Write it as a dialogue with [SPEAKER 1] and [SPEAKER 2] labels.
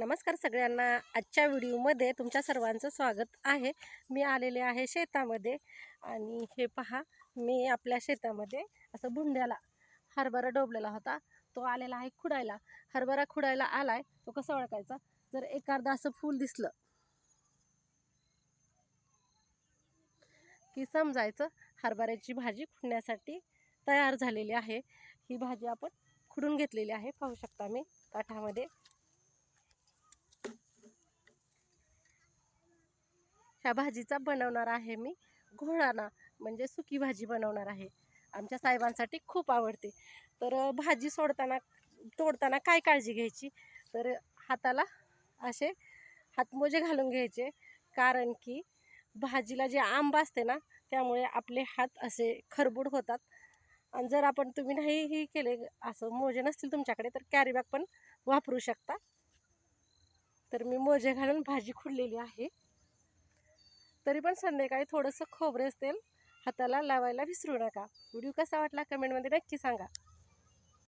[SPEAKER 1] नमस्कार सगळ्यांना. आजच्या व्हिडिओमध्ये तुमच्या सर्वांचं स्वागत आहे. मी आलेले आहे शेतामध्ये आणि हे पहा मी आपल्या शेतामध्ये असं बुंड्याला हरभरा डोबलेला होता. तो आलेला आहे खुडायला. हरभरा खुडायला आलाय. तो कसा ओळखायचा? जर एखादा असं फूल दिसलं की समजायचं हरभऱ्याची भाजी खुडण्यासाठी तयार झालेली आहे. ही भाजी आपण खुडून घेतलेली आहे. पाहू शकता मी काठामध्ये. ह्या भाजीचा बनवणार आहे मी. घोळाना म्हणजे सुकी भाजी बनवणार आहे. आमच्या साहेबांसाठी खूप आवडते. तर भाजी सोडताना तोडताना काय काळजी घ्यायची? तर हाताला असे हातमोजे घालून घ्यायचे. कारण की भाजीला जे आंब असते ना त्यामुळे आपले हात असे खरबूड होतात. आणि जर आपण तुम्ही नाही हे केले असं मोजे नसतील तुमच्याकडे तर कॅरीबॅग पण वापरू शकता. तर मी मोजे घालून भाजी खुडलेली आहे. तरी पण संध्याकाळी थोडंसं खोबरेच तेल हाताला लावायला विसरू नका. व्हिडिओ कसा वाटला कमेंटमध्ये नक्की सांगा.